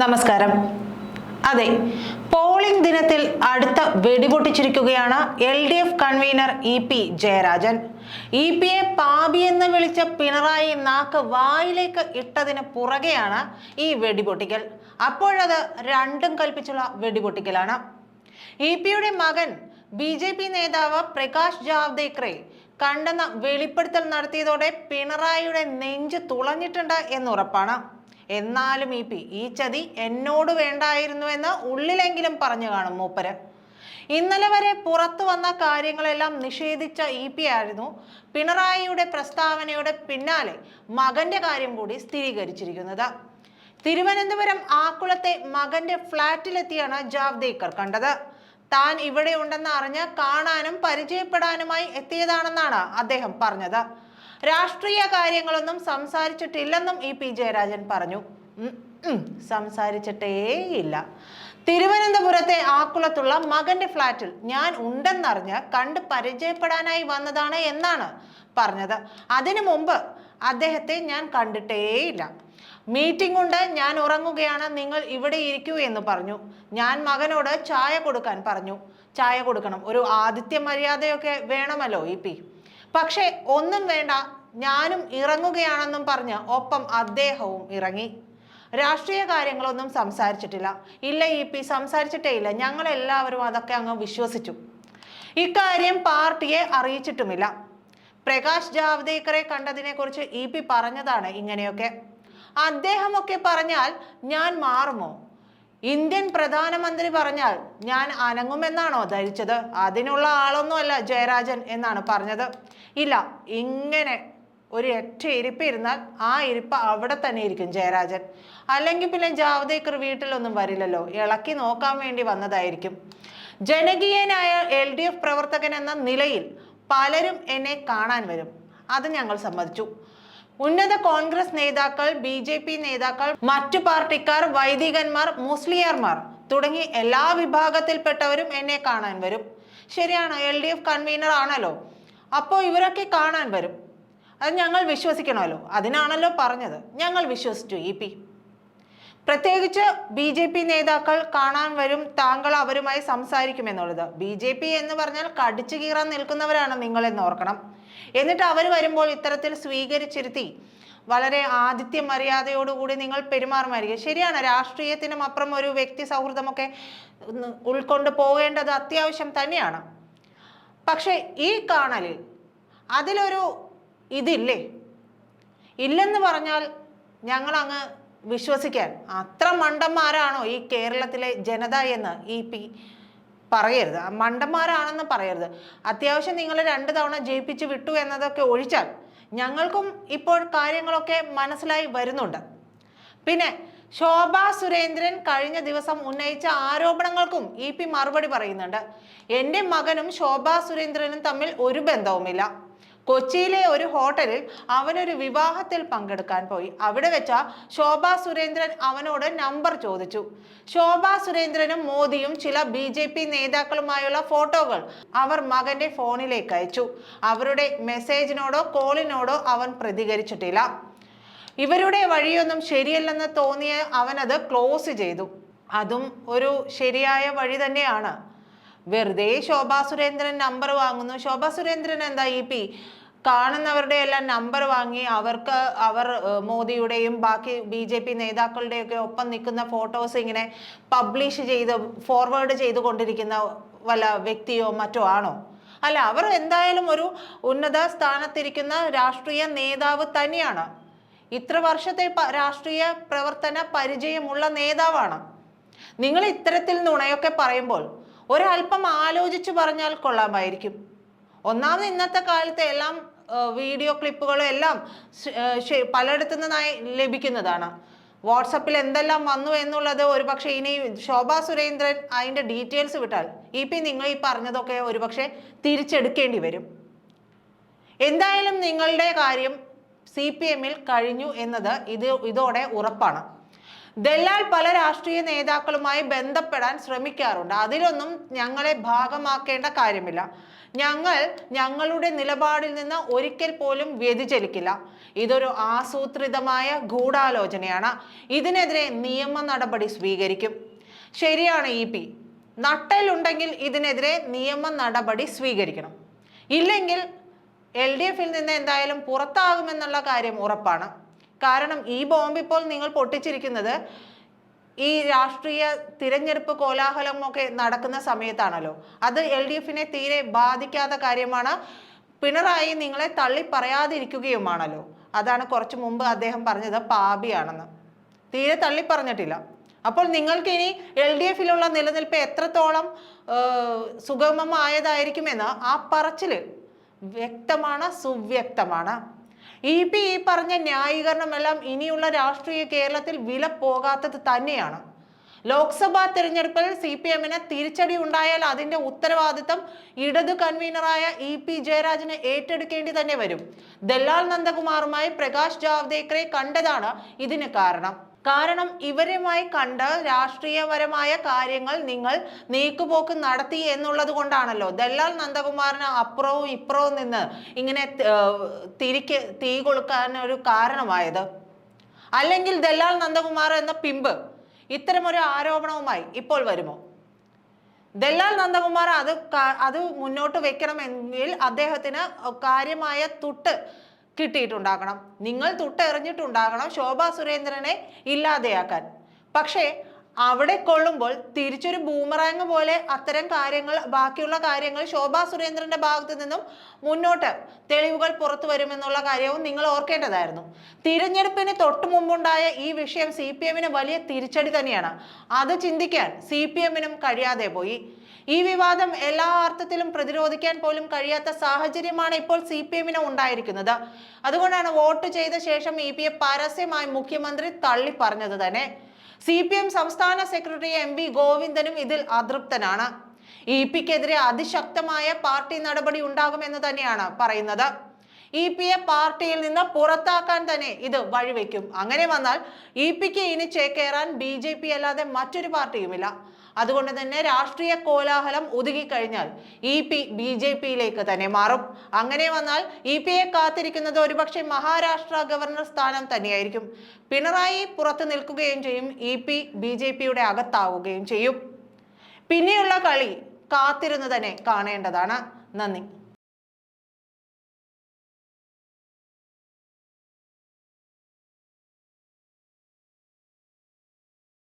നമസ്കാരം. അതെ പോളിംഗ് ദിനത്തിൽ അടുത്ത വെടിപൊട്ടിച്ചിരിക്കുകയാണ് L D F convener E P Jayarajan. E പിയെ പാപി എന്ന് വിളിച്ച പിണറായി നാക്ക് വായിലേക്ക് ഇട്ടതിന് പുറകെയാണ് ഈ വെടിപൊട്ടിക്കൽ. അപ്പോഴത് രണ്ടും കൽപ്പിച്ചുള്ള വെടിപൊട്ടിക്കലാണ്. ഇ പിയുടെ മകൻ ബി ജെ പി നേതാവ് പ്രകാശ് ജാവ്ദേക്കറെ കണ്ടെന്ന വെളിപ്പെടുത്തൽ നടത്തിയതോടെ പിണറായിയുടെ നെഞ്ച് തുളഞ്ഞിട്ടുണ്ട് എന്നുറപ്പാണ്. എന്നാലും ഇ പി ഈ ചതി എന്നോട് വേണ്ടായിരുന്നു എന്ന് ഉള്ളിലെങ്കിലും പറഞ്ഞു കാണും മൂപ്പര്. ഇന്നലെ വരെ പുറത്തു വന്ന കാര്യങ്ങളെല്ലാം നിഷേധിച്ച ഇ പി ആയിരുന്നു. പിണറായിയുടെ പ്രസ്താവനയുടെ പിന്നാലെ മകന്റെ കാര്യം കൂടി സ്ഥിരീകരിച്ചിരിക്കുന്നത്. തിരുവനന്തപുരം ആക്കുളത്തെ മകന്റെ ഫ്ളാറ്റിലെത്തിയാണ് ജാവ്ദേക്കർ കണ്ടത്. താൻ ഇവിടെ ഉണ്ടെന്ന് അറിഞ്ഞ് കാണാനും പരിചയപ്പെടാനുമായി എത്തിയതാണെന്നാണ് അദ്ദേഹം പറഞ്ഞത്. രാഷ്ട്രീയ കാര്യങ്ങളൊന്നും സംസാരിച്ചിട്ടില്ലെന്നും ഇ പി ജയരാജൻ പറഞ്ഞു. സംസാരിച്ചിട്ടേയില്ല തിരുവനന്തപുരത്തെ ആക്കുളത്തുള്ള മകന്റെ ഫ്ളാറ്റിൽ ഞാൻ ഉണ്ടെന്നറിഞ്ഞ് കണ്ട് പരിചയപ്പെടാനായി വന്നതാണ് എന്നാണ് പറഞ്ഞത്. അതിനു മുമ്പ് അദ്ദേഹത്തെ ഞാൻ കണ്ടിട്ടേയില്ല മീറ്റിംഗ് ഉണ്ട് ഞാൻ ഉറങ്ങുകയാണ് നിങ്ങൾ ഇവിടെ ഇരിക്കൂ എന്ന് പറഞ്ഞു. ഞാൻ മകനോട് ചായ കൊടുക്കാൻ പറഞ്ഞു. ചായ കൊടുക്കണം. ഒരു ആദിത്യ മര്യാദയൊക്കെ വേണമല്ലോ ഇ പി. പക്ഷേ ഒന്നും വേണ്ട ഞാനും ഇറങ്ങുകയാണെന്നും പറഞ്ഞ് ഒപ്പം അദ്ദേഹവും ഇറങ്ങി. രാഷ്ട്രീയ കാര്യങ്ങളൊന്നും സംസാരിച്ചിട്ടില്ല. ഇല്ല ഇ പി സംസാരിച്ചിട്ടേ ഇല്ല. ഞങ്ങളെല്ലാവരും അതൊക്കെ അങ്ങ് വിശ്വസിച്ചു. ഇക്കാര്യം പാർട്ടിയെ അറിയിച്ചിട്ടുമില്ല. പ്രകാശ് ജാവ്ദേക്കറെ കണ്ടതിനെക്കുറിച്ച് ഇ പി പറഞ്ഞതാണ് ഇങ്ങനെയൊക്കെ. അദ്ദേഹമൊക്കെ പറഞ്ഞാൽ ഞാൻ മാറുമോ? ഇന്ത്യൻ പ്രധാനമന്ത്രി പറഞ്ഞാൽ ഞാൻ അനങ്ങുമെന്നാണോ ധരിച്ചത്? അതിനുള്ള ആളൊന്നുമല്ല ജയരാജൻ എന്നാണ് പറഞ്ഞത്. ഇല്ല ഇങ്ങനെ ഒരു ഒറ്റ ഇരിപ്പ് ഇരുന്നാൽ ആ ഇരിപ്പ് അവിടെ തന്നെ ഇരിക്കും ജയരാജൻ. അല്ലെങ്കിൽ പിന്നെ ജാവദേക്കർ വീട്ടിലൊന്നും വരില്ലല്ലോ. ഇളക്കി നോക്കാൻ വേണ്ടി വന്നതായിരിക്കും. ജനകീയനായ എൽ ഡി എഫ് പ്രവർത്തകൻ എന്ന നിലയിൽ പലരും എന്നെ കാണാൻ വരും. അത് ഞങ്ങൾ സമ്മതിച്ചു. ഉന്നത കോൺഗ്രസ് നേതാക്കൾ ബി ജെ പി നേതാക്കൾ മറ്റു പാർട്ടിക്കാർ വൈദികന്മാർ മുസ്ലിയാർമാർ തുടങ്ങി എല്ലാ വിഭാഗത്തിൽപ്പെട്ടവരും എന്നെ കാണാൻ വരും. ശരിയാണ് എൽ ഡി എഫ് കൺവീനർ ആണല്ലോ. അപ്പോൾ ഇവരൊക്കെ കാണാൻ വരും. അത് ഞങ്ങൾ വിശ്വസിക്കണമല്ലോ. അതിനാണല്ലോ പറഞ്ഞത്. ഞങ്ങൾ വിശ്വസിച്ചു ഇ പി. പ്രത്യേകിച്ച് ബി ജെ പി നേതാക്കൾ കാണാൻ വരും താങ്കൾ അവരുമായി സംസാരിക്കുമെന്നുള്ളത്. ബി ജെ പി എന്ന് പറഞ്ഞാൽ കടിച്ചു കീറാൻ നിൽക്കുന്നവരാണ് നിങ്ങളെന്ന് ഓർക്കണം. എന്നിട്ട് അവർ വരുമ്പോൾ ഇത്തരത്തിൽ സ്വീകരിച്ചിരുത്തി വളരെ ആതിഥ്യ മര്യാദയോടുകൂടി നിങ്ങൾ പെരുമാറുമായിരിക്കും. ശരിയാണ് രാഷ്ട്രീയത്തിനും അപ്പുറം ഒരു വ്യക്തി സൗഹൃദമൊക്കെ ഉൾക്കൊണ്ട് പോകേണ്ടത് അത്യാവശ്യം തന്നെയാണ്. പക്ഷേ ഈ കാണലിൽ അതിലൊരു ഇതില്ലേ? ഇല്ലെന്ന് പറഞ്ഞാൽ ഞങ്ങൾ അങ്ങ് വിശ്വസിക്കാൻ. അത്ര മണ്ടന്മാരാണോ ഈ കേരളത്തിലെ ജനത എന്ന് ഇ പി പറയരുത്. മണ്ടന്മാരാണെന്ന് പറയരുത്. അത്യാവശ്യം നിങ്ങൾ രണ്ട് തവണ ജയിപ്പിച്ച് വിട്ടു എന്നതൊക്കെ ഒഴിച്ചാൽ ഞങ്ങൾക്കും ഇപ്പോൾ കാര്യങ്ങളൊക്കെ മനസ്സിലായി വരുന്നുണ്ട്. പിന്നെ ശോഭ സുരേന്ദ്രൻ കഴിഞ്ഞ ദിവസം ഉന്നയിച്ച ആരോപണങ്ങൾക്കും ഇ പി മറുപടി പറയുന്നുണ്ട്. എന്റെ മകനും ശോഭ സുരേന്ദ്രനും തമ്മിൽ ഒരു ബന്ധവുമില്ല. കൊച്ചിയിലെ ഒരു ഹോട്ടലിൽ അവനൊരു വിവാഹത്തിൽ പങ്കെടുക്കാൻ പോയി. അവിടെ വെച്ച ശോഭാ സുരേന്ദ്രൻ അവനോട് നമ്പർ ചോദിച്ചു. ശോഭാ സുരേന്ദ്രനും മോദിയും ചില ബി ജെ പി നേതാക്കളുമായുള്ള ഫോട്ടോകൾ അവർ മകന്റെ ഫോണിലേക്ക് അയച്ചു. അവരുടെ മെസ്സേജിനോടോ കോളിനോടോ അവൻ പ്രതികരിച്ചിട്ടില്ല. ഇവരുടെ വഴിയൊന്നും ശരിയല്ലെന്ന് തോന്നിയ അവനത് ക്ലോസ് ചെയ്തു. അതും ഒരു ശരിയായ വഴി തന്നെയാണ്. വെറുതെ ശോഭാ സുരേന്ദ്രൻ നമ്പർ വാങ്ങുന്നു. ശോഭാ സുരേന്ദ്രൻ എന്താ ഇ പി? കാണുന്നവരുടെ എല്ലാം നമ്പർ വാങ്ങി അവർക്ക് അവർ മോദിയുടെയും ബാക്കി ബി ജെ പി നേതാക്കളുടെയൊക്കെ ഒപ്പം നിൽക്കുന്ന ഫോട്ടോസ് ഇങ്ങനെ പബ്ലിഷ് ചെയ്ത് ഫോർവേഡ് ചെയ്തുകൊണ്ടിരിക്കുന്ന വല്ല വ്യക്തിയോ മറ്റോ ആണോ? അല്ല അവർ എന്തായാലും ഒരു ഉന്നത സ്ഥാനത്തിരിക്കുന്ന രാഷ്ട്രീയ നേതാവ് തന്നെയാണ്. ഇത്ര വർഷത്തെ രാഷ്ട്രീയ പ്രവർത്തന പരിചയമുള്ള നേതാവാണ്. നിങ്ങൾ ഇത്തരത്തിൽ നുണയൊക്കെ പറയുമ്പോൾ ഒരല്പം ആലോചിച്ച് പറഞ്ഞാൽ കൊള്ളാമായിരിക്കും. ഒന്നാമത് ഇന്നത്തെ കാലത്തെ എല്ലാം വീഡിയോ ക്ലിപ്പുകളും എല്ലാം പലയിടത്തു നിന്നായി ലഭിക്കുന്നതാണ്. വാട്സപ്പിൽ എന്തെല്ലാം വന്നു എന്നുള്ളത് ഒരുപക്ഷെ ഇനി ശോഭാ സുരേന്ദ്രൻ അതിന്റെ ഡീറ്റെയിൽസ് വിട്ടാൽ ഇ പി നിങ്ങൾ ഈ പറഞ്ഞതൊക്കെ ഒരുപക്ഷെ തിരിച്ചെടുക്കേണ്ടി വരും. എന്തായാലും നിങ്ങളുടെ കാര്യം സി പി എമ്മിൽ കഴിഞ്ഞു എന്നത് ഇത് ഇതോടെ ഉറപ്പാണ്. ദല്ലാൽ പല രാഷ്ട്രീയ നേതാക്കളുമായി ബന്ധപ്പെടാൻ ശ്രമിക്കാറുണ്ട്. അതിലൊന്നും ഞങ്ങളെ ഭാഗമാക്കേണ്ട കാര്യമില്ല. ഞങ്ങൾ ഞങ്ങളുടെ നിലപാടിൽ നിന്ന് ഒരിക്കൽ പോലും വ്യതിചലിക്കില്ല. ഇതൊരു ആസൂത്രിതമായ ഗൂഢാലോചനയാണ്. ഇതിനെതിരെ നിയമ നടപടി സ്വീകരിക്കും. ശരിയാണ് ഇ പി. നട്ടലുണ്ടെങ്കിൽ ഇതിനെതിരെ നിയമ നടപടി സ്വീകരിക്കണം. ഇല്ലെങ്കിൽ എൽ ഡി എഫിൽ നിന്ന് എന്തായാലും പുറത്താകുമെന്നുള്ള കാര്യം ഉറപ്പാണ്. കാരണം ഈ ബോംബ് ഇപ്പോൾ നിങ്ങൾ പൊട്ടിച്ചിരിക്കുന്നത് ഈ രാഷ്ട്രീയ തിരഞ്ഞെടുപ്പ് കോലാഹലമൊക്കെ നടക്കുന്ന സമയത്താണല്ലോ. അത് എൽ ഡി എഫിനെ തീരെ ബാധിക്കാത്ത കാര്യമാണ്. പിണറായി നിങ്ങളെ തള്ളി പറയാതിരിക്കുകയുമാണല്ലോ. അതാണ് കുറച്ചു മുമ്പ് അദ്ദേഹം പറഞ്ഞത് പാപിയാണെന്ന്. തീരെ തള്ളി പറഞ്ഞിട്ടില്ല. അപ്പോൾ നിങ്ങൾക്ക് ഇനി എൽ ഡി എഫിലുള്ള നിലനിൽപ്പ് എത്രത്തോളം സുഗമമായതായിരിക്കുമെന്ന് ആ പറച്ചിൽ വ്യക്തമാണ് സുവ്യക്തമാണ്. ഇ പി ഈ പറഞ്ഞ ന്യായീകരണമെല്ലാം ഇനിയുള്ള രാഷ്ട്രീയ കേരളത്തിൽ വില പോകാത്തത് തന്നെയാണ്. ലോക്സഭാ തിരഞ്ഞെടുപ്പിൽ സി പി എമ്മിന് തിരിച്ചടി ഉണ്ടായാൽ അതിന്റെ ഉത്തരവാദിത്തം ഇടതു കൺവീനറായ ഇ പി ജയരാജന് ഏറ്റെടുക്കേണ്ടി തന്നെ വരും. ദല്ലാൽ നന്ദകുമാറുമായി പ്രകാശ് ജാവ്ദേക്കറെ കണ്ടതാണ് ഇതിന് കാരണം. കാരണം ഇവരുമായി കണ്ട് രാഷ്ട്രീയപരമായ കാര്യങ്ങൾ നിങ്ങൾ നീക്കുപോക്ക് നടത്തി എന്നുള്ളത് കൊണ്ടാണല്ലോ. ദല്ലാൽ നന്ദകുമാറിന് അപ്പുറവും ഇപ്പുറവും നിന്ന് ഇങ്ങനെ തിരിക്ക് തീ കൊളുക്കാൻ ഒരു കാരണമായത്. അല്ലെങ്കിൽ ദല്ലാൽ നന്ദകുമാർ എന്ന പിമ്പ് ഇത്തരമൊരു ആരോപണവുമായി ഇപ്പോൾ വരുമോ? ദല്ലാൽ നന്ദകുമാർ അത് അത് മുന്നോട്ട് വെക്കണമെങ്കിൽ അദ്ദേഹത്തിന് കാര്യമായ തുട്ട് കിട്ടിയിട്ടുണ്ടാകണം. നിങ്ങൾ തൊട്ടെറിഞ്ഞിട്ടുണ്ടാകണം ശോഭാ സുരേന്ദ്രനെ ഇല്ലാതെയാക്കാൻ. പക്ഷേ അവിടെ കൊള്ളുമ്പോൾ തിരിച്ചൊരു ബൂമറാങ് പോലെ അത്തരം കാര്യങ്ങൾ ബാക്കിയുള്ള കാര്യങ്ങൾ ശോഭാ സുരേന്ദ്രന്റെ ഭാഗത്തു നിന്നും മുന്നോട്ട് തെളിവുകൾ പുറത്തു വരുമെന്നുള്ള കാര്യവും നിങ്ങൾ ഓർക്കേണ്ടതായിരുന്നു. തിരഞ്ഞെടുപ്പിന് തൊട്ടു മുമ്പുണ്ടായ ഈ വിഷയം സി വലിയ തിരിച്ചടി തന്നെയാണ്. അത് ചിന്തിക്കാൻ സി കഴിയാതെ പോയി. ഈ വിവാദം എല്ലാ അർത്ഥത്തിലും പ്രതിരോധിക്കാൻ പോലും കഴിയാത്ത സാഹചര്യമാണ് ഇപ്പോൾ സി പി എമ്മിന് ഉണ്ടായിരിക്കുന്നത്. അതുകൊണ്ടാണ് വോട്ട് ചെയ്ത ശേഷം ഇ പി എ പരസ്യമായി മുഖ്യമന്ത്രി തള്ളി പറഞ്ഞത് തന്നെ. സി പി എം സംസ്ഥാന സെക്രട്ടറി എം വി ഗോവിന്ദനും ഇതിൽ അതൃപ്തനാണ്. ഇ പിക്കെതിരെ അതിശക്തമായ പാർട്ടി നടപടി ഉണ്ടാകുമെന്ന് തന്നെയാണ് പറയുന്നത്. ഇ പിയെ പാർട്ടിയിൽ നിന്ന് പുറത്താക്കാൻ തന്നെ ഇത് വഴിവെക്കും. അങ്ങനെ വന്നാൽ ഇ പിക്ക് ഇനി ചേക്കേറാൻ ബി ജെ പി അല്ലാതെ മറ്റൊരു പാർട്ടിയുമില്ല. അതുകൊണ്ട് തന്നെ രാഷ്ട്രീയ കോലാഹലം ഒതുങ്ങിക്കഴിഞ്ഞാൽ ഇ പി ബി ജെ പിയിലേക്ക് തന്നെ മാറും. അങ്ങനെ വന്നാൽ ഇ പിയെ കാത്തിരിക്കുന്നത് ഒരുപക്ഷെ മഹാരാഷ്ട്ര ഗവർണർ സ്ഥാനം തന്നെയായിരിക്കും. പിണറായി പുറത്തു നിൽക്കുകയും ചെയ്യും ഇ പി ബി ജെ പിയുടെ അകത്താവുകയും ചെയ്യും. പിന്നെയുള്ള കളി കാത്തിരുന്ന് തന്നെ കാണേണ്ടതാണ്. നന്ദി.